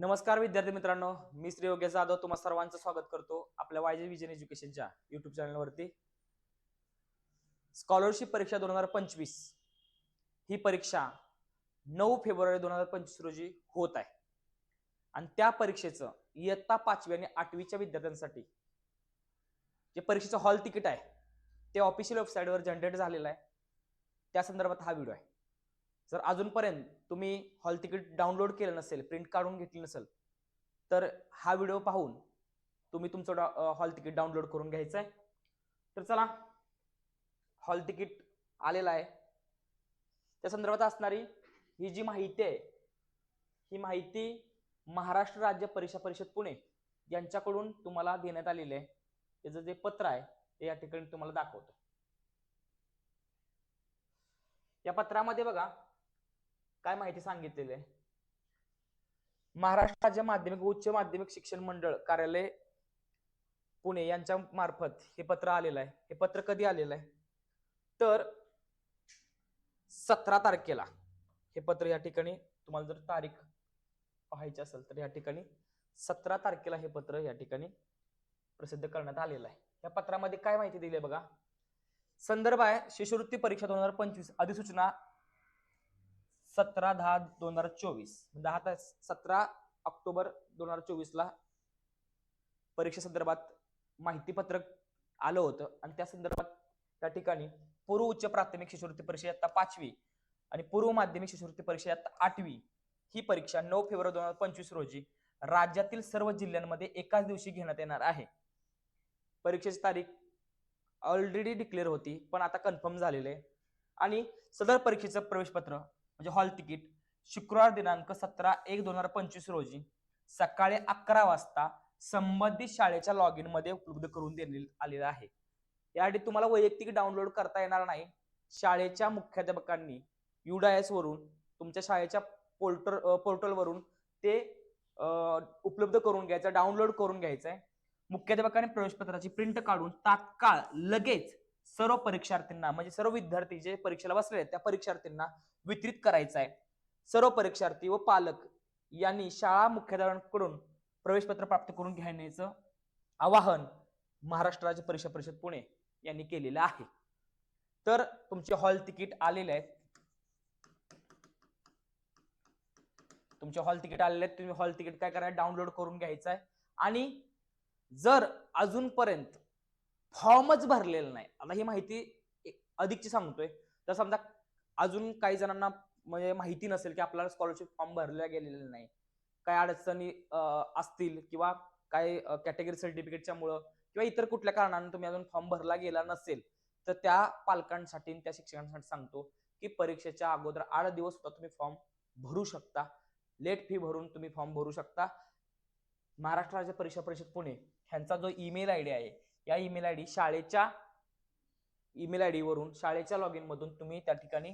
नमस्कार विद्यार्थी मित्रांनो मी श्री योगेश जाधव तुम्हा सर्वांचं स्वागत करतो आपल्या वायजे विजन एज्युकेशनच्या युट्यूब चॅनलवरती स्कॉलरशिप परीक्षा दोन हजार पंचवीस ही परीक्षा नऊ फेब्रुवारी दोन हजार पंचवीस रोजी होत आहे. आणि त्या परीक्षेचं इयत्ता पाचवी आणि आठवीच्या विद्यार्थ्यांसाठी जे परीक्षेचं हॉल तिकीट आहे ते ऑफिशियल वेबसाईटवर जनरेट झालेलं आहे. त्या संदर्भात हा व्हिडिओ आहे. जर अजूनपर्यंत तुम्ही हॉल तिकीट डाउनलोड केलं नसेल प्रिंट काढून घेतली नसेल तर हा व्हिडिओ पाहून तुम्ही तुमचं हॉल तिकीट डाउनलोड करून घ्यायचं आहे तर चला हॉल तिकीट आलेलं आहे. त्या संदर्भात असणारी ही जी माहिती आहे ही माहिती महाराष्ट्र राज्य परीक्षा परिषद पुणे यांच्याकडून तुम्हाला देण्यात आलेली आहे. त्याचं जे पत्र आहे ते या ठिकाणी तुम्हाला दाखवतो. या पत्रामध्ये बघा काय माहिती सांगितलेली आहे? महाराष्ट्र राज्य माध्यमिक उच्च माध्यमिक शिक्षण मंडळ कार्यालय पुणे यांच्या मार्फत हे पत्र आलेलं आहे. हे पत्र कधी आलेलं आहे? तर सतरा तारखेला हे पत्र या ठिकाणी तुम्हाला जर तारीख पाहायची असेल तर या ठिकाणी सतरा तारखेला हे पत्र या ठिकाणी प्रसिद्ध करण्यात आलेलं आहे. या पत्रामध्ये काय माहिती दिली आहे बघा? संदर्भ आहे शिष्यवृत्ती परीक्षा दोन हजार पंचवीस अधिसूचना सतरा दहा दोन हजार चोवीस. म्हणजे दहा तास सतरा ऑक्टोबर दोन हजार चोवीस ला परीक्षे संदर्भात माहितीपत्रक आलं होतं. आणि त्या संदर्भात त्या ठिकाणी पूर्व उच्च प्राथमिक शिष्यवृत्ती परीक्षा आता पाचवी आणि पूर्व माध्यमिक शिष्यवृत्ती परीक्षा आता आठवी ही परीक्षा नऊ फेब्रुवारी दोन हजार पंचवीस रोजी राज्यातील सर्व जिल्ह्यांमध्ये एकाच दिवशी घेण्यात येणार आहे. परीक्षेची तारीख ऑलरेडी डिक्लेअर होती पण आता कन्फर्म झालेले आहे. आणि सदर परीक्षेचं प्रवेशपत्र म्हणजे हॉल तिकीट शुक्रवार दिनांक सतरा एक दोन हजार पंचवीस रोजी सकाळी अकरा वाजता संबंधित शाळेच्या लॉग इनमध्ये उपलब्ध करून देण्यात आलेलं आहे. यासाठी तुम्हाला वैयक्तिक डाउनलोड करता येणार नाही. शाळेच्या मुख्याध्यापकांनी युडायस वरून तुमच्या शाळेच्या पोर्टल पोर्टलवरून ते उपलब्ध करून घ्यायचं डाउनलोड करून घ्यायचं आहे मुख्याध्यापकाने प्रवेशपत्राची प्रिंट काढून तात्काळ लगेच सर्व परीक्षार्थींना म्हणजे सर्व विद्यार्थी जे परीक्षेला बसलेले आहेत त्या परीक्षार्थींना वितरित करायचा आहे. सर्व परीक्षार्थी व पालक यांनी शाळा मुख्याध्यापकांकडून प्रवेशपत्र प्राप्त करून घेण्याचं आवाहन महाराष्ट्र राज्य परीक्षा परिषद पुणे यांनी केलेलं आहे. तर तुमचे हॉल तिकीट आलेले आहेत. तुमचे हॉल तिकीट आलेले आहेत. तुम्ही हॉल तिकीट काय करायचं डाउनलोड करून घ्यायचं आहे. आणि जर अजूनपर्यंत फॉर्मच भरलेला नाही. आता ही माहिती अधिकची सांगतोय. तर समजा अजून काही जणांना म्हणजे माहिती नसेल की आपल्याला स्कॉलरशिप फॉर्म भरला गेलेला नाही. काय अडचणी असतील किंवा काय कॅटेगरी सर्टिफिकेटच्या मुळे किंवा इतर कुठल्या कारणाने तुम्ही अजून फॉर्म भरला गेला नसेल तर त्या पालकांसाठी त्या शिक्षकांसाठी सांगतो की परीक्षेच्या अगोदर आठ दिवस सुद्धा तुम्ही फॉर्म भरू शकता. लेट फी भरून तुम्ही फॉर्म भरू शकता. महाराष्ट्र राज्य परीक्षा परिषद पुणे ह्यांचा जो ईमेल आय डी आहे या ईमेल आय डी शाळेच्या ईमेल आय वरून शाळेच्या लॉग इन मधून तुम्ही त्या ठिकाणी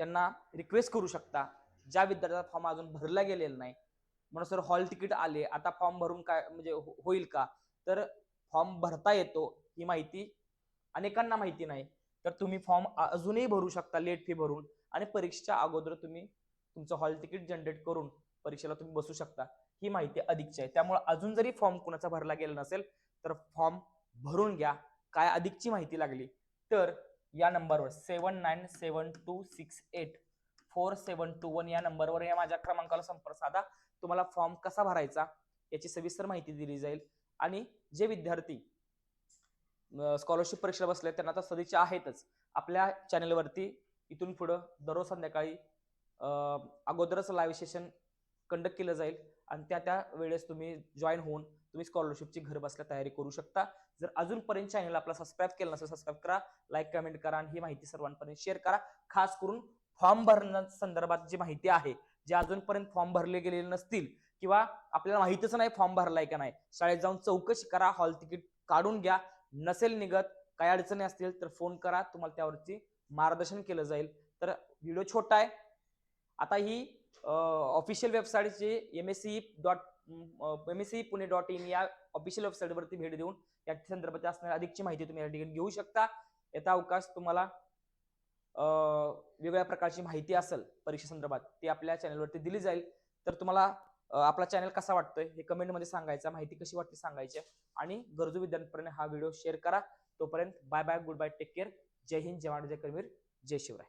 त्यांना रिक्वेस्ट करू शकता. ज्या विद्यार्थ्याचा फॉर्म अजून भरला गेलेला नाही म्हणून सर हॉल तिकीट आले. आता फॉर्म भरून काय म्हणजे हो, होईल का? तर फॉर्म भरता येतो ही माहिती अनेकांना माहिती नाही. तर तुम्ही फॉर्म अजूनही भरू शकता लेट फी भरून. आणि परीक्षेच्या अगोदर तुम्ही तुमचं हॉल तिकीट जनरेट करून परीक्षेला तुम्ही बसू शकता. ही माहिती अधिकची आहे. त्यामुळे अजून जरी फॉर्म कुणाचा भरला गेला नसेल तर फॉर्म भरून घ्या. काय अधिकची माहिती लागली? तर या नंबरवर seven nine seven two six eight four seven two one या नंबरवर या माझ्या क्रमांकाला संपर्क साधा. तुम्हाला फॉर्म कसा भरायचा याची सविस्तर माहिती दिली जाईल. आणि जे विद्यार्थी स्कॉलरशिप परीक्षेला बसले त्यांना तर सदिच्छा आहेतच. आपल्या चॅनलवरती इथून पुढं दररोज संध्याकाळी अगोदरच लाईव्ह सेशन कंडक्ट केलं जाईल. आणि त्या त्या वेळेस तुम्ही जॉईन होऊन तुम्ही स्कॉलरशिपची घर बसल्या तयारी करू शकता. जर अजूनपर्यंत चॅनल आपला सबस्क्राईब केलं नसेल सबस्क्राईब करा लाईक कमेंट करा आणि ही माहिती सर्वांपर्यंत शेअर करा. खास करून फॉर्म भरण्या संदर्भात जी माहिती आहे जे अजूनपर्यंत फॉर्म भरले गेलेले नसतील किंवा आपल्याला माहितीच नाही फॉर्म भरलाय का नाही शाळेत जाऊन चौकशी करा हॉल तिकीट काढून घ्या. नसेल निघत काही अडचणी असतील तर फोन करा तुम्हाला त्यावरती मार्गदर्शन केलं जाईल. तर व्हिडिओ छोटा आहे. आता ही official website J M S C dot M S C Pune dot in या ऑफिशियल वेबसाईटवरती भेट देऊन या संदर्भात असणारी अधिकची माहिती तुम्ही या ठिकाणी घेऊ शकता. याचा अवकाश तुम्हाला वेगळ्या वेगवेगळ्या प्रकारची माहिती असेल परीक्षे संदर्भात ती आपल्या चॅनलवरती दिली जाईल. तर तुम्हाला आपला चॅनल कसा वाटतोय हे कमेंटमध्ये सांगायचं माहिती कशी वाटते सांगायची आणि गरजू विद्यार्थ्यांपर्यंत हा व्हिडिओ शेअर करा. तोपर्यंत bye bye good bye take care जय हिंद जय महाराज जय करवीर जय शिवराय.